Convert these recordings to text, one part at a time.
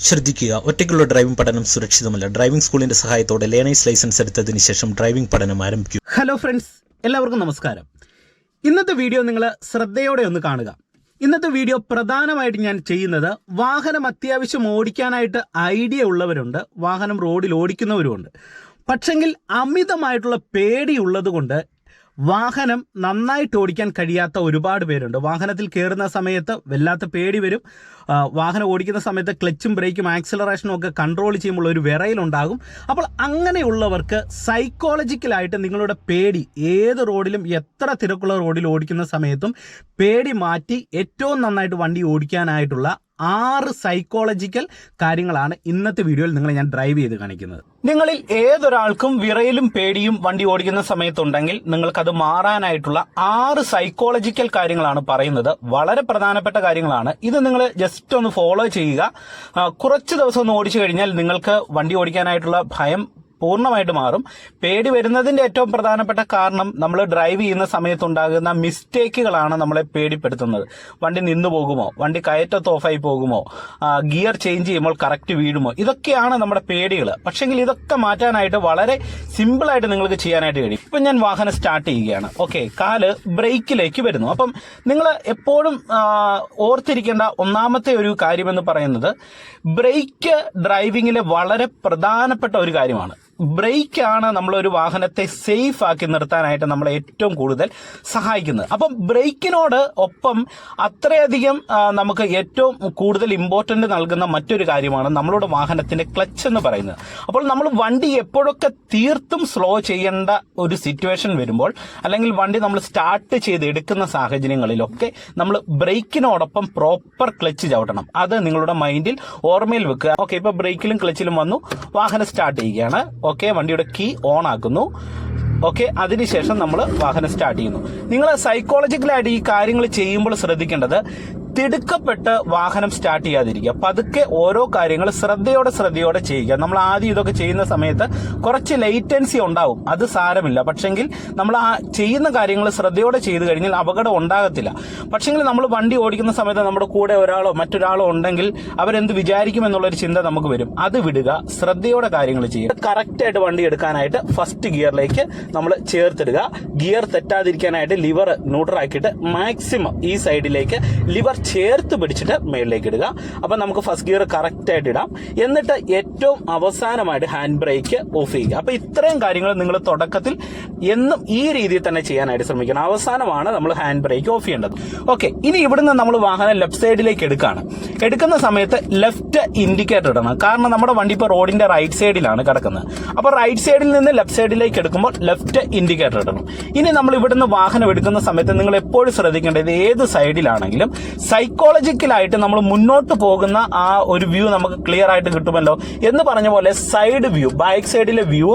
ശ്രദ്ധിക്കുക. ഒറ്റയ്ക്കുള്ള ഡ്രൈവിംഗ് പഠനം സുരക്ഷിതമല്ല. ഡ്രൈവിംഗ് സ്കൂളിന്റെ സഹായത്തോടെ ലേണേഴ്സ് ലൈസൻസ് എടുത്തതിന് ശേഷം ഡ്രൈവിംഗ് പഠനം ആരംഭിക്കും. ഹലോ ഫ്രണ്ട്സ് എല്ലാവർക്കും നമസ്കാരം. ഇന്നത്തെ വീഡിയോ നിങ്ങൾ ശ്രദ്ധയോടെ ഒന്ന് കാണുക. ഇന്നത്തെ വീഡിയോ പ്രധാനമായിട്ട് ഞാൻ ചെയ്യുന്നത് വാഹനം അത്യാവശ്യം ഓടിക്കാനായിട്ട് ഐഡിയ ഉള്ളവരുണ്ട്. വാഹനം റോഡിൽ ഓടിക്കുന്നവരുമുണ്ട്. പക്ഷെങ്കിൽ അമിതമായിട്ടുള്ള പേടിയുള്ളത് കൊണ്ട് വാഹനം നന്നായിട്ട് ഓടിക്കാൻ കഴിയാത്ത ഒരുപാട് പേരുണ്ട്. വാഹനത്തിൽ കയറുന്ന സമയത്ത് വല്ലാത്ത പേടി വരും. വാഹനം ഓടിക്കുന്ന സമയത്ത് ക്ലച്ചും ബ്രേക്കും ആക്സിലറേഷനും ഒക്കെ കൺട്രോൾ ചെയ്യുമ്പോൾ ഒരു വിറയിലുണ്ടാകും. അപ്പോൾ അങ്ങനെയുള്ളവർക്ക് സൈക്കോളജിക്കലായിട്ട് നിങ്ങളുടെ പേടി ഏത് റോഡിലും എത്ര തിരക്കുള്ള റോഡിൽ ഓടിക്കുന്ന സമയത്തും പേടി മാറ്റി ഏറ്റവും നന്നായിട്ട് വണ്ടി ഓടിക്കാനായിട്ടുള്ള ആറ് സൈക്കോളജിക്കൽ കാര്യങ്ങളാണ് ഇന്നത്തെ വീഡിയോയിൽ നിങ്ങളെ ഞാൻ ഡ്രൈവ് ചെയ്ത് കാണിക്കുന്നത്. നിങ്ങളിൽ ഏതൊരാൾക്കും വിറയിലും പേടിയും വണ്ടി ഓടിക്കുന്ന സമയത്തുണ്ടെങ്കിൽ നിങ്ങൾക്കത് മാറാനായിട്ടുള്ള ആറ് സൈക്കോളജിക്കൽ കാര്യങ്ങളാണ് പറയുന്നത്. വളരെ പ്രധാനപ്പെട്ട കാര്യങ്ങളാണ്. ഇത് നിങ്ങൾ ജസ്റ്റ് ഒന്ന് ഫോളോ ചെയ്യുക. കുറച്ച് ദിവസം ഒന്ന് ഓടിച്ചു കഴിഞ്ഞാൽ നിങ്ങൾക്ക് വണ്ടി ഓടിക്കാനായിട്ടുള്ള ഭയം പൂർണമായിട്ട് മാറും. പേടി വരുന്നതിന്റെ ഏറ്റവും പ്രധാനപ്പെട്ട കാരണം നമ്മൾ ഡ്രൈവ് ചെയ്യുന്ന സമയത്തുണ്ടാകുന്ന മിസ്റ്റേക്കുകളാണ് നമ്മളെ പേടിപ്പെടുത്തുന്നത്. വണ്ടി നിന്നു പോകുമോ? വണ്ടി കയറ്റത്ത് ഓഫായി പോകുമോ? ഗിയർ ചേഞ്ച് ചെയ്യുമ്പോൾ കറക്റ്റ് വീഴുമോ? ഇതൊക്കെയാണ് നമ്മുടെ പേടികൾ പക്ഷെങ്കിൽ ഇതൊക്കെ മാറ്റാനായിട്ട് വളരെ സിമ്പിളായിട്ട് നിങ്ങൾക്ക് ചെയ്യാനായിട്ട് കഴിയും. ഇപ്പം ഞാൻ വാഹനം സ്റ്റാർട്ട് ചെയ്യുകയാണ്. ഓക്കെ കാൽ ബ്രേക്കിലേക്ക് വരുന്നു. അപ്പം നിങ്ങൾ എപ്പോഴും ഓർത്തിരിക്കേണ്ട ഒന്നാമത്തെ ഒരു കാര്യമെന്ന് പറയുന്നത് ബ്രേക്ക് ഡ്രൈവിങ്ങിലെ വളരെ പ്രധാനപ്പെട്ട ഒരു കാര്യമാണ്. ബ്രേക്കാണ് നമ്മളൊരു വാഹനത്തെ സേഫ് ആക്കി നിർത്താനായിട്ട് നമ്മളെ ഏറ്റവും കൂടുതൽ സഹായിക്കുന്നത്. അപ്പം ബ്രേക്കിനോട് ഒപ്പം അത്രയധികം നമുക്ക് ഏറ്റവും കൂടുതൽ ഇമ്പോർട്ടന്റ് നൽകുന്ന മറ്റൊരു കാര്യമാണ് നമ്മളുടെ വാഹനത്തിന്റെ ക്ലച്ച് എന്ന് പറയുന്നത്. അപ്പോൾ നമ്മൾ വണ്ടി എപ്പോഴൊക്കെ തീർത്തും സ്ലോ ചെയ്യേണ്ട ഒരു സിറ്റുവേഷൻ വരുമ്പോൾ അല്ലെങ്കിൽ വണ്ടി നമ്മൾ സ്റ്റാർട്ട് ചെയ്ത് എടുക്കുന്ന സാഹചര്യങ്ങളിലൊക്കെ നമ്മൾ ബ്രേക്കിനോടൊപ്പം പ്രോപ്പർ ക്ലച്ച് ചവിട്ടണം. അത് നിങ്ങളുടെ മൈൻഡിൽ ഓർമ്മയിൽ വെക്കുക. ഓക്കെ ഇപ്പോൾ ബ്രേക്കിലും ക്ലച്ചിലും വന്നു. വാഹനം സ്റ്റാർട്ട് ചെയ്യുകയാണ്. ഓക്കെ വണ്ടിയുടെ കീ ഓൺ ആക്കുന്നു ഓക്കെ അതിനുശേഷം നമ്മൾ വാഹനം സ്റ്റാർട്ട് ചെയ്യുന്നു. നിങ്ങൾ സൈക്കോളജിക്കലായിട്ട് ഈ കാര്യങ്ങൾ ചെയ്യുമ്പോൾ ശ്രദ്ധിക്കേണ്ടത് തിടുക്കപ്പെട്ട് വാഹനം സ്റ്റാർട്ട് ചെയ്യാതിരിക്കുക. പതുക്കെ ഓരോ കാര്യങ്ങൾ ശ്രദ്ധയോടെ ശ്രദ്ധയോടെ ചെയ്യുക. നമ്മൾ ആദ്യം ഇതൊക്കെ ചെയ്യുന്ന സമയത്ത് കുറച്ച് ലൈറ്റൻസി ഉണ്ടാവും. അത് സാരമില്ല. പക്ഷെങ്കിൽ നമ്മൾ ആ ചെയ്യുന്ന കാര്യങ്ങൾ ശ്രദ്ധയോടെ ചെയ്തു കഴിഞ്ഞാൽ അപകടം ഉണ്ടാകത്തില്ല. പക്ഷെങ്കിൽ നമ്മൾ വണ്ടി ഓടിക്കുന്ന സമയത്ത് നമ്മുടെ കൂടെ ഒരാളോ മറ്റൊരാളോ ഉണ്ടെങ്കിൽ അവരെന്ത് വിചാരിക്കും എന്നുള്ളൊരു ചിന്ത നമുക്ക് വരും. അത് വിടുക ശ്രദ്ധയോടെ കാര്യങ്ങൾ ചെയ്യുക. കറക്റ്റ് ആയിട്ട് വണ്ടി എടുക്കാനായിട്ട് ഫസ്റ്റ് ഗിയറിലേക്ക് നമ്മൾ ചേർത്തിടുക. ഗിയർ തെറ്റാതിരിക്കാനായിട്ട് ലിവർ ന്യൂട്രൽ ആക്കിയിട്ട് മാക്സിമം ഈ സൈഡിലേക്ക് ലിവർ ചേർത്ത് പിടിച്ചിട്ട് മേളിലേക്ക് ഇടുക. അപ്പൊ നമുക്ക് ഫസ്റ്റ് ഗിയർ കറക്റ്റ് ആയിട്ട് ഇടാം. എന്നിട്ട് ഏറ്റവും അവസാനമായിട്ട് ഹാൻഡ് ബ്രേക്ക് ഓഫ് ചെയ്യുക. അപ്പൊ ഇത്രയും കാര്യങ്ങൾ നിങ്ങൾ തുടക്കത്തിൽ എന്നും ഈ രീതിയിൽ തന്നെ ചെയ്യാനായിട്ട് ശ്രമിക്കണം. അവസാനമാണ് നമ്മൾ ഹാൻഡ് ബ്രേക്ക് ഓഫ് ചെയ്യേണ്ടത്. ഓക്കെ ഇനി ഇവിടുന്ന് നമ്മൾ വാഹനം ലെഫ്റ്റ് സൈഡിലേക്ക് എടുക്കുകയാണ്. എടുക്കുന്ന സമയത്ത് ലെഫ്റ്റ് ഇൻഡിക്കേറ്റർ ഇടണം. കാരണം നമ്മുടെ വണ്ടി ഇപ്പോൾ റോഡിന്റെ റൈറ്റ് സൈഡിലാണ് കിടക്കുന്നത്. അപ്പോൾ റൈറ്റ് സൈഡിൽ നിന്ന് ലെഫ്റ്റ് സൈഡിലേക്ക് എടുക്കുമ്പോൾ ലെഫ്റ്റ് ഇൻഡിക്കേറ്റർ ഇടണം. ഇനി നമ്മൾ ഇവിടുന്ന് വാഹനം എടുക്കുന്ന സമയത്ത് നിങ്ങൾ എപ്പോഴും ശ്രദ്ധിക്കേണ്ടത് ഏത് സൈഡിലാണെങ്കിലും സൈക്കോളജിക്കലായിട്ട് നമ്മൾ മുന്നോട്ട് പോകുന്ന ആ ഒരു വ്യൂ നമുക്ക് ക്ലിയർ ആയിട്ട് കിട്ടുമല്ലോ എന്ന് പറഞ്ഞ പോലെ സൈഡ് വ്യൂ ബാക്ക് സൈഡിലെ വ്യൂ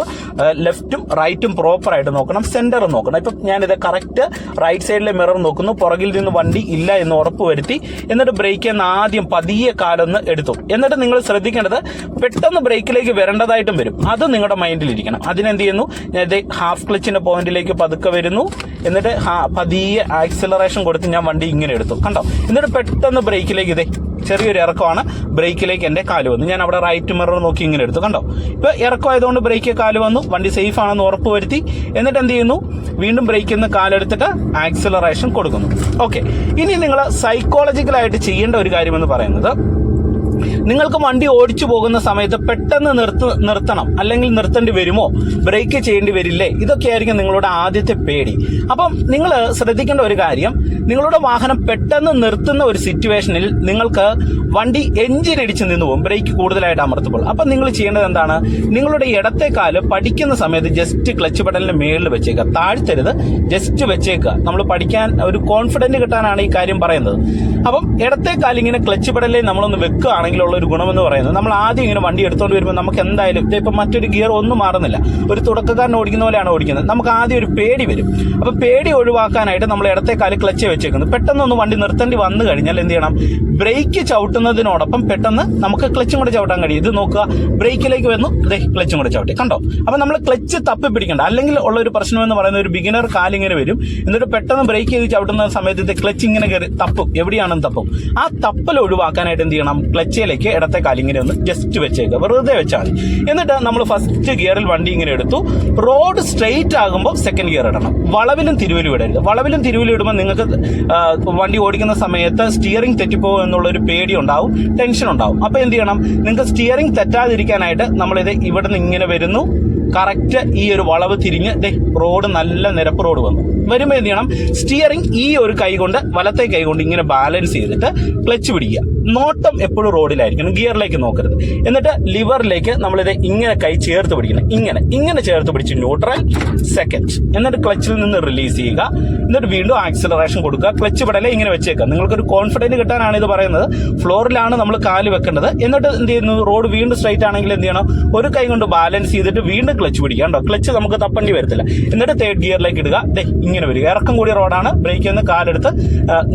ലെഫ്റ്റും റൈറ്റും പ്രോപ്പർ ആയിട്ട് നോക്കണം സെന്റർ നോക്കണം. ഇപ്പം ഞാനിത് കറക്റ്റ് റൈറ്റ് സൈഡിലെ മിറർ നോക്കുന്നു പുറകിൽ നിന്ന് വണ്ടി ഇല്ല എന്ന് ഉറപ്പ് വരുത്തി എന്നിട്ട് ബ്രേക്ക് എന്ന് ആദ്യം പതിയെ കാലൊന്ന് എടുത്തു. എന്നിട്ട് നിങ്ങൾ ശ്രദ്ധിക്കേണ്ടത് പെട്ടെന്ന് ബ്രേക്കിലേക്ക് വരേണ്ടതായിട്ടും വരും. അത് നിങ്ങളുടെ മൈൻഡിൽ ഇരിക്കണം. അതിനെന്ത് ചെയ്യുന്നു? ഞാൻ ഇത് ഹാഫ് ക്ലച്ചിന്റെ പോയിന്റിലേക്ക് പതുക്കെ വരുന്നു. എന്നിട്ട് പതിയെ ആക്സിലറേഷൻ കൊടുത്ത് ഞാൻ വണ്ടി ഇങ്ങനെ എടുത്തു. കണ്ടോ? എന്നിട്ട് പെട്ടെന്ന് ബ്രേക്കിലേക്ക് ഇതേ ചെറിയൊരു ഇറക്കമാണ്. ബ്രേക്കിലേക്ക് എന്റെ കാൽ വന്നു. ഞാൻ അവിടെ റൈറ്റ് മിറർ നോക്കി ഇങ്ങനെ എടുത്തു. കണ്ടോ? ഇപ്പൊ ഇറക്കമായതുകൊണ്ട് ബ്രേക്ക് കാൽ വന്നു. വണ്ടി സേഫ് ആണെന്ന് ഉറപ്പ് വരുത്തി എന്നിട്ട് എന്ത് ചെയ്യുന്നു? വീണ്ടും ബ്രേക്കിൽ നിന്ന് കാലെടുത്തിട്ട് ആക്സിലറേഷൻ കൊടുക്കുന്നു. ഓക്കെ ഇനി നിങ്ങൾ സൈക്കോളജിക്കലായിട്ട് ചെയ്യേണ്ട ഒരു കാര്യമെന്ന് പറയുന്നത് നിങ്ങൾക്ക് വണ്ടി ഓടിച്ചു പോകുന്ന സമയത്ത് പെട്ടെന്ന് നിർത്ത നിർത്തണം അല്ലെങ്കിൽ നിർത്തേണ്ടി വരുമോ? ബ്രേക്ക് ചെയ്യേണ്ടി വരില്ലേ? ഇതൊക്കെയായിരിക്കും നിങ്ങളുടെ ആദ്യത്തെ പേടി. അപ്പം നിങ്ങൾ ശ്രദ്ധിക്കേണ്ട ഒരു കാര്യം നിങ്ങളുടെ വാഹനം പെട്ടെന്ന് നിർത്തുന്ന ഒരു സിറ്റുവേഷനിൽ നിങ്ങൾക്ക് വണ്ടി എഞ്ചിൻ ഇടിച്ച് നിന്ന് പോകും ബ്രേക്ക് കൂടുതലായിട്ട് അമർത്തുമ്പോൾ അപ്പം നിങ്ങൾ ചെയ്യേണ്ടത് എന്താണ്? നിങ്ങളുടെ ഇടത്തെ കാൽ പഠിക്കുന്ന സമയത്ത് ജസ്റ്റ് ക്ലച്ച് ബട്ടലിന്റെ മേളിൽ വെച്ചേക്കുക. താഴ്ത്തരുത് ജസ്റ്റ് വെച്ചേക്കുക. നമ്മൾ പഠിക്കാൻ ഒരു കോൺഫിഡന്റ് കിട്ടാനാണ് ഈ കാര്യം പറയുന്നത്. അപ്പം ഇടത്തെ കാലിങ്ങനെ ക്ലച്ച് ബട്ടലിൽ നമ്മളൊന്ന് വെക്കുകയാണെങ്കിൽ ഉള്ള ഒരു ഗുണമെന്ന് പറയുന്നത് നമ്മൾ ആദ്യം ഇങ്ങനെ വണ്ടി എടുത്തുകൊണ്ട് വരുമ്പോൾ നമുക്ക് എന്തായാലും ഇപ്പം മറ്റൊരു ഗിയർ ഒന്നും മാറുന്നില്ല. ഒരു തുടക്കക്കാരൻ ഓടിക്കുന്ന പോലെയാണ് ഓടിക്കുന്നത്. നമുക്ക് ആദ്യം ഒരു പേടി വരും. അപ്പോൾ പേടി ഒഴിവാക്കാനായിട്ട് നമ്മൾ ഇടത്തെ കാൽ ക്ലച്ച് വെച്ചേക്കുന്നത് പെട്ടെന്നൊന്ന് വണ്ടി നിർത്തേണ്ടി വന്നു കഴിഞ്ഞാൽ എന്ത് ചെയ്യണം? ബ്രേക്ക് ചവിട്ടുന്നതിനോടൊപ്പം പെട്ടെന്ന് നമുക്ക് ക്ലച്ചും കൂടെ ചവിട്ടാൻ കഴിയും. ഇത് നോക്കുക. ബ്രേക്കിലേക്ക് വന്നു. ദേ ക്ലച്ചും കൂടെ ചവിട്ടി. കണ്ടോ? അപ്പൊ നമ്മൾ ക്ലച്ച് തപ്പി പിടിക്കണ്ട. അല്ലെങ്കിൽ ഉള്ള ഒരു പ്രശ്നം എന്ന് പറയുന്ന ഒരു ബിഗിനർ കാലിങ്ങനെ വരും. എന്നിട്ട് പെട്ടെന്ന് ബ്രേക്ക് ചെയ്ത് ചവിട്ടുന്ന സമയത്ത് ക്ലച്ച് ഇങ്ങനെ കയറി തപ്പും. എവിടെയാണെന്ന് തപ്പും. ആ തപ്പൽ ഒഴിവാക്കാനായിട്ട് എന്ത് ചെയ്യണം? ക്ലച്ചിലേക്ക് ബ്രേക്ക് ഇടത്തെ കാലിങ്ങനെ ഒന്ന് ജസ്റ്റ് വെച്ചേക്കുക. വെറുതെ വെച്ചാൽ മതി. എന്നിട്ട് നമ്മൾ ഫസ്റ്റ് ഗിയറിൽ വണ്ടി ഇങ്ങനെ എടുത്തു. റോഡ് സ്ട്രെയിറ്റ് ആകുമ്പോൾ സെക്കൻഡ് ഗിയർ ഇടണം. വളവിലും തിരുവലും ഇടരുത്. വളവിലും തിരുവലും ഇടുമ്പോൾ നിങ്ങൾക്ക് വണ്ടി ഓടിക്കുന്ന സമയത്ത് സ്റ്റിയറിംഗ് തെറ്റിപ്പോകും എന്നുള്ളൊരു പേടി ഉണ്ടാവും ടെൻഷൻ ഉണ്ടാവും. അപ്പോൾ എന്ത് ചെയ്യണം? നിങ്ങൾക്ക് സ്റ്റിയറിംഗ് തെറ്റാതിരിക്കാനായിട്ട് നമ്മളിത് ഇവിടെ നിന്ന് ഇങ്ങനെ വരുന്നു. കറക്റ്റ് ഈ ഒരു വളവ് തിരിഞ്ഞ് റോഡ് നല്ല നിരപ്പ് റോഡ് വന്നു. വരുമ്പോൾ എന്ത് ചെയ്യണം? സ്റ്റിയറിംഗ് ഈ ഒരു കൈ കൊണ്ട് വലത്തെ കൈ കൊണ്ട് ഇങ്ങനെ ബാലൻസ് ചെയ്തിട്ട് ക്ലച്ച് പിടിക്കുക. നോട്ടം എപ്പോഴും റോഡിലായിരിക്കണം ഗിയറിലേക്ക് നോക്കരുത്. എന്നിട്ട് ലിവറിലേക്ക് നമ്മളിത് ഇങ്ങനെ കൈ ചേർത്ത് പിടിക്കണം. ഇങ്ങനെ ഇങ്ങനെ ചേർത്ത് പിടിച്ച് ന്യൂട്രൽ സെക്കൻഡ് എന്നിട്ട് ക്ലച്ചിൽ നിന്ന് റിലീസ് ചെയ്യുക. എന്നിട്ട് വീണ്ടും ആക്സിലറേഷൻ കൊടുക്കുക. ക്ലച്ച് പെടലെ ഇങ്ങനെ വെച്ചേക്കുക. നിങ്ങൾക്കൊരു കോൺഫിഡന്റ് കിട്ടാനാണ് ഇത് പറയുന്നത്. ഫ്ലോറിലാണ് നമ്മൾ കാൽ വെക്കേണ്ടത്. എന്നിട്ട് എന്ത് ചെയ്യുന്നു? റോഡ് വീണ്ടും സ്ട്രൈറ്റ് ആണെങ്കിൽ എന്ത് ചെയ്യണം? ഒരു കൈ കൊണ്ട് ബാലൻസ് ചെയ്തിട്ട് വീണ്ടും ക്ലച്ച് പിടിക്കുക കേട്ടോ ക്ലച്ച് നമുക്ക് തപ്പണ്ടി വരത്തില്ല. എന്നിട്ട് തേർഡ് ഗിയറിലേക്ക് ഇടുക. ദേ ഇങ്ങനെ വരിക. ഇറക്കം കൂടിയ റോഡാണ് ബ്രേക്കിൽ നിന്ന് കാലെടുത്ത്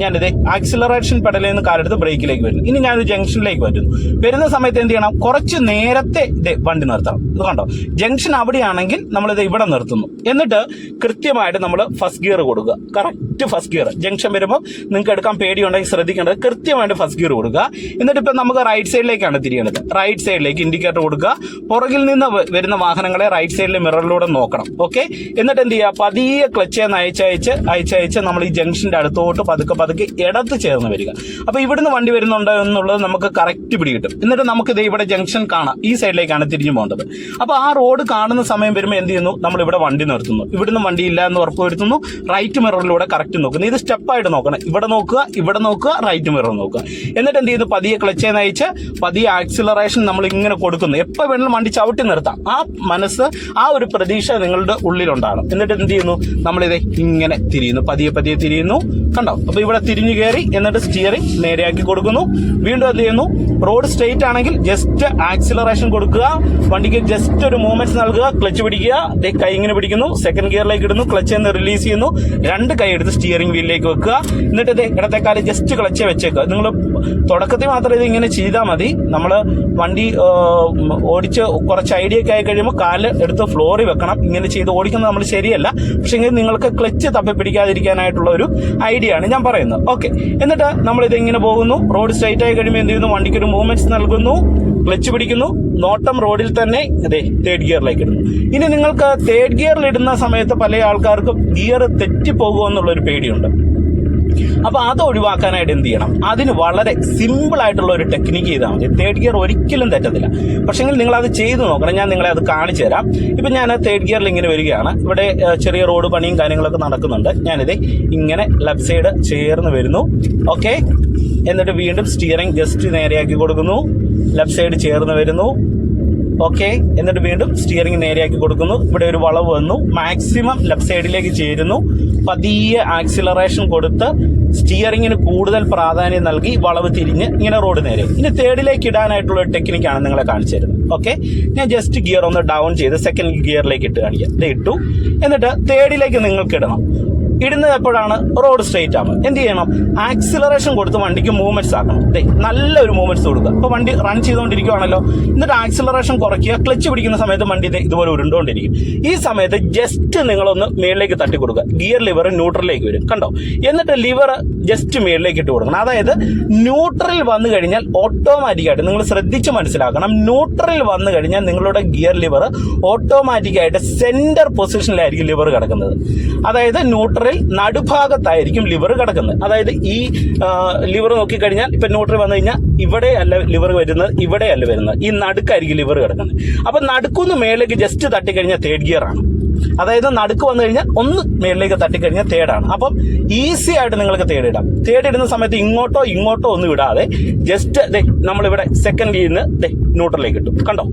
ഞാനിത് ആക്സിലറേഷൻ പെടലിൽ നിന്ന് കാലെടുത്ത് ബ്രേക്കിലേക്ക് വരുന്നു. ഇനി ഞാനൊരു ജംഗ്ഷനിലേക്ക് വരുന്നു. വരുന്ന സമയത്ത് എന്ത് ചെയ്യണം? കുറച്ച് നേരത്തെ ദേ വണ്ടി നിർത്തണം. ഇത് കണ്ടോ? ജംഗ്ഷൻ അവിടെയാണെങ്കിൽ നമ്മളിത് ഇവിടെ നിർത്തുന്നു. എന്നിട്ട് കൃത്യമായിട്ട് നമ്മൾ ഫസ്റ്റ് ഗിയർ കൊടുക്കുക. കറക്റ്റ് ഫസ്റ്റ് ഗിയർ ജംഗ്ഷൻ വരുമ്പോൾ നിങ്ങൾക്ക് എടുക്കാൻ പേടിയുണ്ടെങ്കിൽ ശ്രദ്ധിക്കേണ്ടത് കൃത്യമായിട്ട് ഫസ്റ്റ് ഗിയർ കൊടുക്കുക. എന്നിട്ട് ഇപ്പം നമുക്ക് റൈറ്റ് സൈഡിലേക്കാണ് തിരിയേണ്ടത്. റൈറ്റ് സൈഡിലേക്ക് ഇൻഡിക്കേറ്റർ കൊടുക്കുക. പുറകിൽ നിന്ന് വരുന്ന വാഹനങ്ങളെ റൈറ്റ് സൈഡിലെ മിററിലൂടെ നോക്കണം. ഓക്കെ എന്നിട്ട് എന്ത് ചെയ്യുക പതിയെ ക്ലച്ച് എന്ന് അയച്ചയച്ച് അയച്ചയച്ച് നമ്മൾ ഈ ജംഗ്ഷന്റെ അടുത്തോട്ട് പതുക്കെ പതുക്കെ ഇടത്ത് ചേർന്ന് വരിക. അപ്പൊ ഇവിടുന്ന് വണ്ടി വരുന്നുണ്ടോ എന്നുള്ളത് നമുക്ക് കറക്റ്റ് പിടികിട്ടും. എന്നിട്ട് നമുക്ക് ഇത് ഇവിടെ ജംഗ്ഷൻ കാണാം. ഈ സൈഡിലേക്കാണ് തിരിഞ്ഞു പോകേണ്ടത്. അപ്പൊ ആ റോഡ് കാണുന്ന സമയം വരുമ്പോൾ എന്ത് ചെയ്യുന്നു? നമ്മൾ ഇവിടെ വണ്ടി നിർത്തുന്നു. ഇവിടുന്ന് വണ്ടി ഇല്ല എന്ന് ഉറപ്പ് വരുത്തുന്നു. റൈറ്റ് മിററിലൂടെ കറക്റ്റ് നോക്കുന്നു. ഇത് സ്റ്റെപ്പായിട്ട് നോക്കണം. ഇവിടെ നോക്കുക ഇവിടെ നോക്കുക റൈറ്റ് മിറർ നോക്കുക. എന്നിട്ട് എന്ത് ചെയ്യുന്നു? പതിയെ ക്ലച്ച് അയച്ച് പതിയെ ആക്സിലറേഷൻ നമ്മൾ ഇങ്ങനെ കൊടുക്കുന്നു. എപ്പോൾ വേണമെങ്കിലും വണ്ടി ചവിട്ടി നിർത്താം. ആ മനസ്സ് ആ ഒരു പ്രതീക്ഷ നിങ്ങളുടെ ഉള്ളിലുണ്ടാണ് എന്നിട്ട് എന്ത് ചെയ്യുന്നു? നമ്മളിത് ഇങ്ങനെ തിരിയുന്നു. പതിയെ പതിയെ തിരിയുന്നു. കണ്ടോ? അപ്പൊ ഇവിടെ തിരിഞ്ഞു കയറി എന്നിട്ട് സ്റ്റിയറിംഗ് നേരെയാക്കി കൊടുക്കുന്നു. വീണ്ടും എന്ത് ചെയ്യുന്നു? റോഡ് സ്ട്രെയിറ്റ് ആണെങ്കിൽ ജസ്റ്റ് ആക്സിലറേഷൻ കൊടുക്കുക. വണ്ടിക്ക് ജസ്റ്റ് ഒരു മൂവ്മെന്റ് നൽകുക. ക്ലച്ച് പിടിക്കുക. കൈ ഇങ്ങനെ പിടിക്കുന്നു. സെക്കൻഡ് ഗിയറിലേക്ക് ഇടുന്നു. ക്ലച്ച് എന്ന് റിലീസ് ചെയ്യുന്നു. രണ്ട് കൈ എടുത്ത് സ്റ്റിയറിംഗ് വീലിലേക്ക് വെക്കുക. എന്നിട്ട് ഇത് ഇടത്തെക്കാലം കാൽ ജസ്റ്റ് ക്ലച്ച് വെച്ചേക്കുക. നിങ്ങൾ തുടക്കത്തിൽ മാത്രം ഇത് ഇങ്ങനെ ചെയ്താൽ മതി. നമ്മൾ വണ്ടി ഓടിച്ച് കുറച്ച് ഐഡിയ ഒക്കെ ആയി കഴിയുമ്പോൾ കാൽ എടുത്ത് ഫ്ലോറിൽ വെക്കണം. ഇങ്ങനെ ചെയ്ത് ഓടിക്കുന്നത് നമ്മൾ ശരിയല്ല. പക്ഷെ ഇങ്ങനെ നിങ്ങൾക്ക് ക്ലച്ച് തപ്പി പിടിക്കാതിരിക്കാനായിട്ടുള്ള ഒരു ഐഡിയ ആണ് ഞാൻ പറയുന്നത്. ഓക്കെ എന്നിട്ട് നമ്മൾ ഇത് ഇങ്ങനെ പോകുന്നു. റോഡ് സ്ട്രൈറ്റ് ആയി കഴിയുമ്പോൾ എന്ത് ചെയ്യുന്നു? വണ്ടിക്ക് ഒരു മൂവ്മെന്റ്സ് നൽകുന്നു. ക്ലച്ച് പിടിക്കുന്നു. നോട്ടം റോഡിൽ തന്നെ അതെ തേർഡ് ഗിയറിലേക്ക് ഇടുന്നു. ഇനി നിങ്ങൾക്ക് തേർഡ് ഗിയറിൽ ഇടുന്ന സമയത്ത് പല ആൾക്കാർക്കും ഗിയർ തെറ്റിപ്പോകുമോ ഒരു പേടിയുണ്ട്. അപ്പൊ അത് ഒഴിവാക്കാനായിട്ട് എന്ത് ചെയ്യണം? അതിന് വളരെ സിമ്പിൾ ആയിട്ടുള്ള ഒരു ടെക്നിക്ക് ചെയ്താൽ മതി. തേർഡ് ഗിയർ ഒരിക്കലും തെറ്റത്തില്ല. പക്ഷെങ്കിൽ നിങ്ങൾ അത് ചെയ്തു നോക്കണം. ഞാൻ നിങ്ങളെ അത് കാണിച്ചു തരാം. ഇപ്പൊ ഞാൻ തേർഡ് ഗിയറിൽ ഇങ്ങനെ വരികയാണ്. ഇവിടെ ചെറിയ റോഡ് പണിയും കാര്യങ്ങളൊക്കെ നടക്കുന്നുണ്ട്. ഞാനിത് ഇങ്ങനെ ലെഫ്റ്റ് സൈഡ് ചേർന്ന് വരുന്നു. ഓക്കെ എന്നിട്ട് വീണ്ടും സ്റ്റിയറിംഗ് ജസ്റ്റ് നേരെയാക്കി കൊടുക്കുന്നു. ലെഫ്റ്റ് സൈഡ് ചേർന്ന് വരുന്നു. ഓക്കെ എന്നിട്ട് വീണ്ടും സ്റ്റിയറിംഗ് നേരെയാക്കി കൊടുക്കുന്നു. ഇവിടെ ഒരു വളവ് വന്നു. മാക്സിമം ലെഫ്റ്റ് സൈഡിലേക്ക് ചേരുന്നു. പതിയെ ആക്സിലറേഷൻ കൊടുത്ത് സ്റ്റിയറിങ്ങിന് കൂടുതൽ പ്രാധാന്യം നൽകി വളവ് തിരിഞ്ഞ് ഇങ്ങനെ റോഡ് നേരെ. ഇനി തേർഡിലേക്ക് ഇടാനായിട്ടുള്ള ടെക്നിക്കാണ് നിങ്ങളെ കാണിച്ചു തരുന്നത്. ഓക്കെ ഞാൻ ജസ്റ്റ് ഗിയർ ഒന്ന് ഡൗൺ ചെയ്ത് സെക്കൻഡ് ഗിയറിലേക്ക് ഇട്ട് കാണിക്കാം. ഇട്ടു. എന്നിട്ട് തേർഡിലേക്ക് നിങ്ങൾക്ക് ഇടണം. ഇടുന്നത് എപ്പോഴാണ്? റോഡ് സ്ട്രെയിറ്റ് ആകുമ്പോൾ എന്ത് ചെയ്യണം? ആക്സിലറേഷൻ കൊടുത്ത് വണ്ടിക്ക് മൂവ്മെന്റ്സ് ആക്കണം. ദേ നല്ലൊരു മൂവ്മെന്റ്സ് കൊടുക്കുക. അപ്പോൾ വണ്ടി റൺ ചെയ്തുകൊണ്ടിരിക്കുവാണല്ലോ. എന്നിട്ട് ആക്സിലറേഷൻ കുറയ്ക്കുക. ക്ലച്ച് പിടിക്കുന്ന സമയത്ത് വണ്ടി ഇതുപോലെ ഉരുണ്ടുകൊണ്ടിരിക്കും. ഈ സമയത്ത് ജസ്റ്റ് നിങ്ങളൊന്ന് മേളിലേക്ക് തട്ടി കൊടുക്കുക ഗിയർ ലിവർ ന്യൂട്രലിലേക്ക് വരും. കണ്ടോ? എന്നിട്ട് ലിവർ ജസ്റ്റ് മേളിലേക്ക് ഇട്ട് കൊടുക്കണം. അതായത് ന്യൂട്രൽ വന്നു കഴിഞ്ഞാൽ ഓട്ടോമാറ്റിക്കായിട്ട് നിങ്ങൾ ശ്രദ്ധിച്ച് മനസ്സിലാക്കണം. ന്യൂട്രൽ വന്നു കഴിഞ്ഞാൽ നിങ്ങളുടെ ഗിയർ ലിവർ ഓട്ടോമാറ്റിക്കായിട്ട് സെന്റർ പൊസിഷനിലായിരിക്കും ലിവർ കിടക്കുന്നത്. അതായത് ന്യൂട്രൽ നടുഭാഗത്തായിരിക്കും ലിവർ കിടക്കുന്നത്. അതായത് ഈ ലിവർ നോക്കിക്കഴിഞ്ഞാൽ ഇപ്പൊ ന്യൂട്രൽ വന്നു കഴിഞ്ഞാൽ ഇവിടെ അല്ല ലിവർ വരുന്നത് ഇവിടെയല്ല വരുന്നത്. ഈ നടുക്കായിരിക്കും ലിവർ കിടക്കുന്നത്. അപ്പൊ നടുക്കുന്ന് മേലേക്ക് ജസ്റ്റ് തട്ടിക്കഴിഞ്ഞാൽ തേർഡ് ഗിയർ ആണ്. അതായത് നടുക്ക് വന്നു കഴിഞ്ഞാൽ ഒന്ന് മേളിലേക്ക് തട്ടിക്കഴിഞ്ഞാൽ തേടാണ്. അപ്പം ഈസി ആയിട്ട് നിങ്ങൾക്ക് തേടിടാം. തേടിടുന്ന സമയത്ത് ഇങ്ങോട്ടോ ഇങ്ങോട്ടോ ഒന്നും ഇടാതെ ജസ്റ്റ് ദേ നമ്മളിവിടെ സെക്കൻഡ് ഗിയറിന് ദേ ന്യൂട്രലിലേക്ക് ഇട്ടു. കണ്ടോ?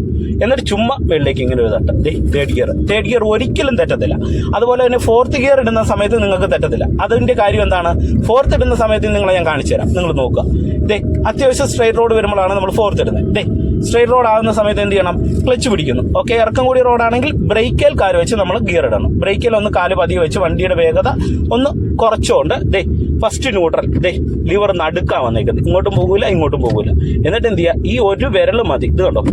എന്നിട്ട് ചുമ്മാ മേളിലേക്ക് ഇങ്ങനെ ഒരു തട്ട്. ദേ തേർഡ് ഗിയർ തേർഡ് ഗിയർ ഒരിക്കലും തെറ്റത്തില്ല. അതുപോലെ തന്നെ ഫോർത്ത് ഗിയർ ഇടുന്ന സമയത്ത് നിങ്ങൾക്ക് തെറ്റത്തില്ല. അതിന്റെ കാര്യം എന്താണ്? ഫോർത്ത് ഇടുന്ന സമയത്ത് നിങ്ങളെ ഞാൻ കാണിച്ചു തരാം നിങ്ങൾ നോക്കുക. ദേ അത്യാവശ്യം സ്ട്രൈറ്റ് റോഡ് വരുമ്പോഴാണ് നമ്മൾ ഫോർത്ത് ഇടുന്നത്. ദേ സ്ട്രൈറ്റ് റോഡ് ആകുന്ന സമയത്ത് എന്ത് ചെയ്യണം? ക്ലച്ച് പിടിക്കുന്നു. ഓക്കെ ഇറക്കം കൂടിയ റോഡാണെങ്കിൽ ബ്രേക്കേൽ കാൽ വെച്ച് നമ്മൾ ഗിയർ ഇടണം. ബ്രേക്കേൽ ഒന്ന് കാൽ പതിയെ വെച്ച് വണ്ടിയുടെ വേഗത ഒന്ന് കുറച്ചുകൊണ്ട് ദേ ഫസ്റ്റ് ന്യൂട്രൽ ദേ ലിവർ നടുക്കാൻ വന്നേക്കുന്നത് ഇങ്ങോട്ടും പോകൂല ഇങ്ങോട്ടും പോകൂല. എന്നിട്ട് എന്ത് ചെയ്യുക? ഈ ഒരു വിരൽ മതി. ഇത് കണ്ടോ?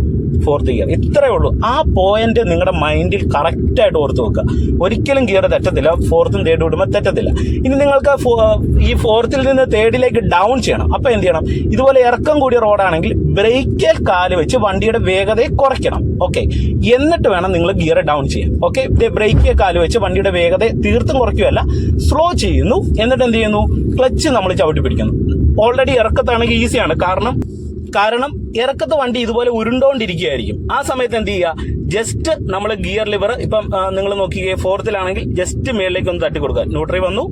ഫോർത്ത് ഗിയർ ഇത്രയേ ഉള്ളൂ. ആ പോയിന്റ് നിങ്ങളുടെ മൈൻഡിൽ കറക്റ്റായിട്ട് ഓർത്ത് വെക്കുക. ഒരിക്കലും ഗിയർ തെറ്റത്തില്ല. ഫോർത്തും തേർഡ് വിടുമ്പോൾ തെറ്റത്തില്ല. ഇനി നിങ്ങൾക്ക് ഈ ഫോർത്തിൽ നിന്ന് തേർഡിലേക്ക് ഡൗൺ ചെയ്യണം. അപ്പൊ എന്ത് ചെയ്യണം? ഇതുപോലെ ഇറക്കം കൂടിയ റോഡാണെങ്കിൽ ബ്രേക്കിൽ കാൽ വെച്ച് വണ്ടിയുടെ വേഗതയെ കുറയ്ക്കണം. ഓക്കെ എന്നിട്ട് വേണം നിങ്ങൾ ഗിയർ ഡൗൺ ചെയ്യാൻ. ഓക്കെ ബ്രേക്കിൽ കാൽ വെച്ച് വണ്ടിയുടെ വേഗത തീർത്തും കുറയ്ക്കുകയല്ല സ്ലോ ചെയ്യുന്നു. എന്നിട്ട് എന്ത് ചെയ്യുന്നു? ക്ലച്ച് നമ്മൾ ചവിട്ടി പിടിക്കുന്നു. ഓൾറെഡി ഇറക്കത്താണെങ്കിൽ ഈസിയാണ് കാരണം കാരണം ഇറക്കത്തെ വണ്ടി ഇതുപോലെ ഉരുണ്ടോണ്ടിരിക്കുകയായിരിക്കും. ആ സമയത്ത് എന്ത് ചെയ്യുക? ജസ്റ്റ് നമ്മൾ ഗിയർ ലിവർ ഇപ്പം നിങ്ങൾ നോക്കിയേ ഫോർത്തിലാണെങ്കിൽ ജസ്റ്റ് മേളിലേക്ക് ഒന്ന് തട്ടി കൊടുക്കുക ന്യൂട്രി വന്നു.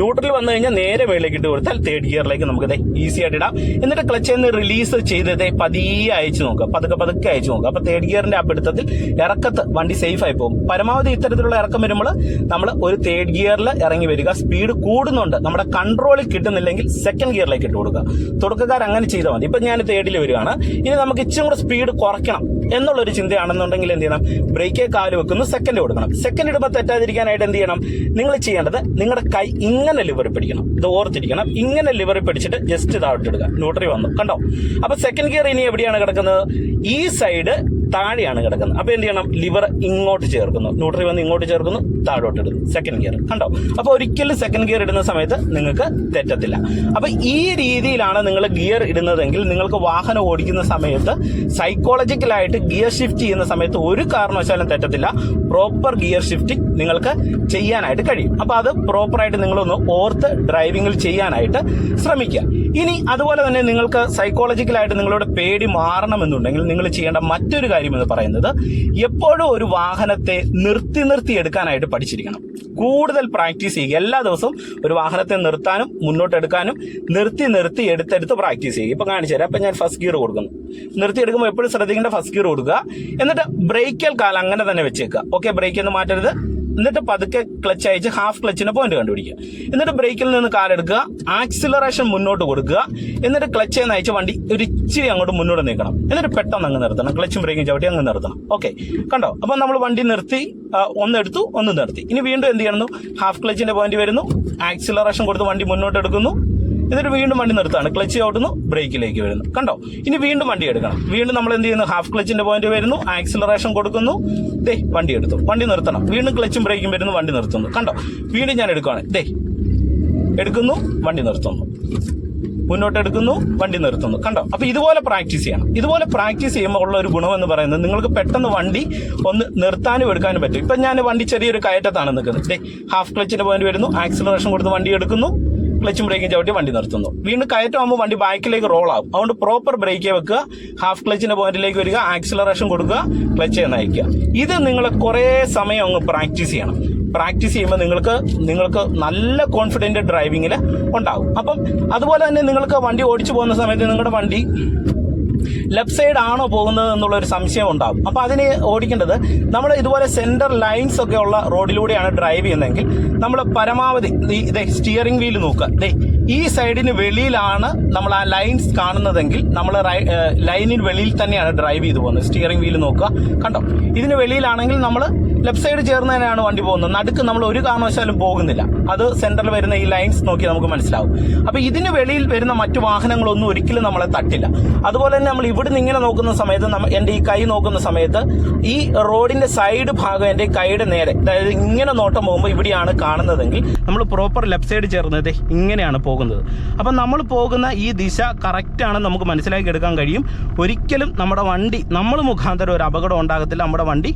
ന്യൂട്രൽ വന്നു കഴിഞ്ഞാൽ നേരെ മേളിലേക്ക് ഇട്ട് കൊടുത്താൽ തേർഡ് ഗിയറിലേക്ക് നമുക്ക് ഈസി ആയിട്ട് ഇടാം. എന്നിട്ട് ക്ലച്ചിൽ നിന്ന് റിലീസ് ചെയ്തത് പതിയെ അയച്ചു നോക്കുക. പതുക്കെ പതുക്കെ അയച്ചു നോക്കുക. അപ്പൊ തേർഡ് ഗിയറിന്റെ ആ പിടുത്തത്തിൽ ഇറക്കത്ത് വണ്ടി സേഫ് ആയി പോകും. പരമാവധി ഇത്തരത്തിലുള്ള ഇറക്കം വരുമ്പോൾ നമ്മൾ ഒരു തേർഡ് ഗിയറിൽ ഇറങ്ങി വരിക. സ്പീഡ് കൂടുന്നുണ്ട്. നമ്മുടെ കൺട്രോളിൽ കിട്ടുന്നില്ലെങ്കിൽ സെക്കൻഡ് ഗിയറിലേക്ക് ഇട്ട് കൊടുക്കുക. തുടക്കക്കാർ അങ്ങനെ ചെയ്താൽ മതി. ഇപ്പൊ ഞാൻ തേർഡിൽ വരികയാണ്. ഇനി നമുക്ക് ഇച്ചിരി കൂടെ സ്പീഡ് കുറയ്ക്കണം. എന്നുള്ള ഒരു ചിന്തയാണെന്നുണ്ടെങ്കിൽ എന്ത് ചെയ്യണം? ബ്രേക്കേ കാൽ വെക്കുന്നു സെക്കൻഡ് കൊടുക്കണം. സെക്കൻഡ് ഇടുമ്പോൾ തെറ്റാതിരിക്കാനായിട്ട് എന്ത് ചെയ്യണം? നിങ്ങൾ ചെയ്യേണ്ടത് നിങ്ങളുടെ കൈ ഇങ്ങനെ ലിവറി പിടിക്കണം. ഇത് ഓർത്തിരിക്കണം. ഇങ്ങനെ ലിവറി പിടിച്ചിട്ട് ജസ്റ്റ് താഴ്ത്തിടുക ന്യൂട്രി വന്നു. കണ്ടോ? അപ്പൊ സെക്കൻഡ് ഗിയർ ഇനി എവിടെയാണ് കിടക്കുന്നത്? ഈ സൈഡ് താഴെയാണ് കിടക്കുന്നത്. അപ്പൊ എന്ത് ചെയ്യണം? ലിവർ ഇങ്ങോട്ട് ചേർക്കുന്നു. ന്യൂട്രി വന്ന് ഇങ്ങോട്ട് ചേർക്കുന്നു താഴോട്ട് ഇടുന്നു. സെക്കൻഡ് ഗിയർ കണ്ടോ? അപ്പൊ ഒരിക്കലും സെക്കൻഡ് ഗിയർ ഇടുന്ന സമയത്ത് നിങ്ങൾക്ക് തെറ്റത്തില്ല. അപ്പൊ ഈ രീതിയിലാണ് നിങ്ങൾ ഗിയർ ഇടുന്നതെങ്കിൽ നിങ്ങൾക്ക് വാഹനം ഓടിക്കുന്ന സമയത്ത് സൈക്കോളജിക്കലായിട്ട് ഗിയർ ഷിഫ്റ്റ് ചെയ്യുന്ന സമയത്ത് ഒരു കാരണവശാലും തെറ്റത്തില്ല. പ്രോപ്പർ ഗിയർ ഷിഫ്റ്റിംഗ് നിങ്ങൾക്ക് ചെയ്യാനായിട്ട് കഴിയും. അപ്പോൾ അത് പ്രോപ്പറായിട്ട് നിങ്ങളൊന്ന് ഓർത്ത് ഡ്രൈവിംഗിൽ ചെയ്യാനായിട്ട് ശ്രമിക്കുക. ഇനി അതുപോലെ തന്നെ നിങ്ങൾക്ക് സൈക്കോളജിക്കലായിട്ട് നിങ്ങളുടെ പേടി മാറണമെന്നുണ്ടെങ്കിൽ നിങ്ങൾ ചെയ്യേണ്ട മറ്റൊരു കാര്യം എന്ന് പറയുന്നത് എപ്പോഴും ഒരു വാഹനത്തെ നിർത്തി നിർത്തി എടുക്കാനായിട്ട് പഠിച്ചിരിക്കണം. കൂടുതൽ പ്രാക്ടീസ് ചെയ്യുക. എല്ലാ ദിവസവും ഒരു വാഹനത്തെ നിർത്താനും മുന്നോട്ടെടുക്കാനും നിർത്തി നിർത്തി എടുത്തെടുത്ത് പ്രാക്ടീസ് ചെയ്യുക. ഇപ്പൊ കാണിച്ചു തരാം. അപ്പം ഞാൻ ഫസ്റ്റ് ഗിയർ കൊടുക്കുന്നു. നിർത്തി എടുക്കുമ്പോൾ എപ്പോഴും ശ്രദ്ധിക്കേണ്ട ഫസ്റ്റ് ഗിയർ കൊടുക്കുക. എന്നിട്ട് ബ്രേക്കൽ കാലം അങ്ങനെ തന്നെ വെച്ചേക്കുക. ഓക്കെ ബ്രേക്ക് ഒന്ന് മാറ്റരുത്. എന്നിട്ട് പതുക്കെ ക്ലച്ച് അയച്ച് ഹാഫ് ക്ലച്ചിന്റെ പോയിന്റ് കണ്ടുപിടിക്കുക. എന്നിട്ട് ബ്രേക്കിൽ നിന്ന് കാലെടുക്കുക ആക്സിലറേഷൻ മുന്നോട്ട് കൊടുക്കുക. എന്നിട്ട് ക്ലച്ച് നയിച്ച് വണ്ടി ഒരു ഇച്ചിരി അങ്ങോട്ട് മുന്നോട്ട് നീക്കണം. എന്നിട്ട് പെട്ടെന്ന് അങ്ങ് നിർത്തണം. ക്ലച്ചും ബ്രേക്കും ചവിട്ടി അങ്ങ് നിർത്തണം. ഓക്കെ കണ്ടോ? അപ്പൊ നമ്മൾ വണ്ടി നിർത്തി ഒന്നെടുത്തു ഒന്ന് നിർത്തി. ഇനി വീണ്ടും എന്ത് ചെയ്യണം? ഹാഫ് ക്ലച്ചിന്റെ പോയിന്റ് വരുന്നു. ആക്സിലറേഷൻ കൊടുത്ത് വണ്ടി മുന്നോട്ട് എടുക്കുന്നു. എന്നിട്ട് വീണ്ടും വണ്ടി നിർത്താണ് ക്ലച്ച് ചവിട്ടുന്നു ബ്രേക്കിലേക്ക് വരുന്നു. കണ്ടോ? ഇനി വീണ്ടും വണ്ടി എടുക്കണം. വീണ്ടും നമ്മൾ എന്ത് ചെയ്യുന്നു? ഹാഫ് ക്ലച്ചിന്റെ പോയിന്റ് വരുന്നു ആക്സിലറേഷൻ കൊടുക്കുന്നു. ദേ വണ്ടി എടുത്തു. വണ്ടി നിർത്തണം. വീണ്ടും ക്ലച്ചും ബ്രേക്കും വരുന്നു വണ്ടി നിർത്തുന്നു. കണ്ടോ? വീണ്ടും ഞാൻ എടുക്കുകയാണ് ദേ എടുക്കുന്നു വണ്ടി നിർത്തുന്നു. മുന്നോട്ട് എടുക്കുന്നു വണ്ടി നിർത്തുന്നു. കണ്ടോ? അപ്പൊ ഇതുപോലെ പ്രാക്ടീസ് ചെയ്യണം. ഇതുപോലെ പ്രാക്ടീസ് ചെയ്യുമ്പോൾ ഉള്ള ഒരു ഗുണം എന്ന് പറയുന്നത് നിങ്ങൾക്ക് പെട്ടെന്ന് വണ്ടി ഒന്ന് നിർത്താനും എടുക്കാനും പറ്റും. ഇപ്പൊ ഞാൻ വണ്ടി ചെറിയൊരു കയറ്റത്താണ് നിൽക്കുന്നത്. ഹാഫ് ക്ലച്ചിന്റെ പോയിന്റ് വരുന്നു ആക്സിലറേഷൻ കൊടുത്ത് വണ്ടി എടുക്കുന്നു ക്ലച്ചും ബ്രേക്കും ചവിട്ടി വണ്ടി നിർത്തുന്നു. വീണ്ടും കയറ്റമാകുമ്പോൾ വണ്ടി ബാക്കിലേക്ക് റോൾ ആവും. അതുകൊണ്ട് പ്രോപ്പർ ബ്രേക്കേ വെക്കുക. ഹാഫ് ക്ലച്ചിന്റെ പോയിന്റിലേക്ക് വരിക. ആക്സിലറേഷൻ കൊടുക്കുക. ക്ലച്ച് നയിക്കുക ഇത് നിങ്ങൾ കുറേ സമയം അങ്ങ് പ്രാക്ടീസ് ചെയ്യണം. പ്രാക്ടീസ് ചെയ്യുമ്പോൾ നിങ്ങൾക്ക് നിങ്ങൾക്ക് നല്ല കോൺഫിഡന്റ് ഡ്രൈവിങ്ങിൽ ഉണ്ടാകും അപ്പം അതുപോലെ തന്നെ നിങ്ങൾക്ക് വണ്ടി ഓടിച്ചു പോകുന്ന സമയത്ത് നിങ്ങളുടെ വണ്ടി ലെഫ്റ്റ് സൈഡ് ആണോ പോകുന്നത് എന്നുള്ളൊരു സംശയം ഉണ്ടാകും അപ്പോൾ അതിന് ഓടിക്കേണ്ടത് നമ്മൾ ഇതുപോലെ സെന്റർ ലൈൻസ് ഒക്കെ ഉള്ള റോഡിലൂടെയാണ് ഡ്രൈവ് ചെയ്യുന്നതെങ്കിൽ നമ്മൾ പരമാവധി ഇതേ സ്റ്റിയറിംഗ് വീൽ നോക്കുക. ഈ സൈഡിന് വെളിയിലാണ് നമ്മൾ ആ ലൈൻസ് കാണുന്നതെങ്കിൽ നമ്മൾ ലൈനിന് വെളിയിൽ തന്നെയാണ് ഡ്രൈവ് ചെയ്തു പോകുന്നത്. സ്റ്റിയറിംഗ് വീൽ നോക്കുക. കണ്ടോ? ഇതിന് വെളിയിലാണെങ്കിൽ നമ്മൾ ലെഫ്റ്റ് സൈഡ് ചേർന്ന് തന്നെയാണ് വണ്ടി പോകുന്നത്. നടുക്ക് നമ്മൾ ഒരു കാരണവശാലും പോകുന്നില്ല. അത് സെന്ററിൽ വരുന്ന ഈ ലൈൻസ് നോക്കി നമുക്ക് മനസ്സിലാവും. അപ്പോൾ ഇതിന് വെളിയിൽ വരുന്ന മറ്റു വാഹനങ്ങളൊന്നും ഒരിക്കലും നമ്മളെ തട്ടില്ല. അതുപോലെ തന്നെ നമ്മൾ ഇവിടുന്ന് ഇങ്ങനെ നോക്കുന്ന സമയത്ത് എന്റെ ഈ കൈ നോക്കുന്ന സമയത്ത് ഈ റോഡിന്റെ സൈഡ് ഭാഗം എന്റെ കൈയുടെ നേരെ അതായത് ഇങ്ങനെ നോട്ടം പോകുമ്പോൾ ഇവിടെയാണ് കാണുന്നതെങ്കിൽ നമ്മൾ പ്രോപ്പർ ലെഫ്റ്റ് സൈഡ് ചേർന്നത് ഇങ്ങനെയാണ് പോകുന്നത്. അപ്പം നമ്മൾ പോകുന്ന ഈ ദിശ കറക്റ്റാണെന്ന് നമുക്ക് മനസ്സിലാക്കി എടുക്കാൻ കഴിയും. ഒരിക്കലും നമ്മുടെ വണ്ടി നമ്മൾ മുഖാന്തരം ഒരു അപകടം ഉണ്ടാകത്തില്ല. നമ്മുടെ വണ്ടി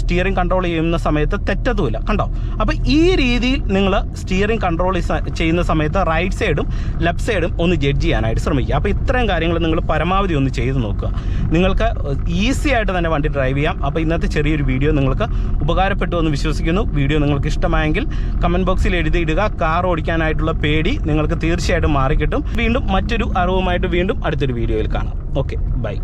സ്റ്റിയറിംഗ് കൺട്രോൾ ചെയ്യുന്ന സമയത്ത് തെറ്റതുമില്ല. കണ്ടോ? അപ്പോൾ ഈ രീതിയിൽ നിങ്ങൾ സ്റ്റിയറിംഗ് കൺട്രോൾ ചെയ്യുന്ന സമയത്ത് റൈറ്റ് സൈഡും ലെഫ്റ്റ് സൈഡും ഒന്ന് ജഡ്ജ് ചെയ്യാനായിട്ട് ശ്രമിക്കുക. അപ്പോൾ ഇത്രയും കാര്യങ്ങൾ നിങ്ങൾ പരമാവധി ഒന്ന് ചെയ്ത് നോക്കുക. നിങ്ങൾക്ക് ഈസി ആയിട്ട് തന്നെ വണ്ടി ഡ്രൈവ് ചെയ്യാം. അപ്പോൾ ഇന്നത്തെ ചെറിയൊരു വീഡിയോ നിങ്ങൾക്ക് ഉപകാരപ്പെട്ടു എന്ന് വിശ്വസിക്കുന്നു. വീഡിയോ നിങ്ങൾക്ക് ഇഷ്ടമായെങ്കിൽ കമന്റ് ബോക്സിൽ എഴുതിയിടുക. കാർ ഓടിക്കാനായിട്ടുള്ള പേടി നിങ്ങൾക്ക് തീർച്ചയായിട്ടും മാറിക്കിട്ടും. വീണ്ടും മറ്റൊരു അറിവുമായിട്ട് വീണ്ടും അടുത്തൊരു വീഡിയോയിൽ കാണാം. Okay bye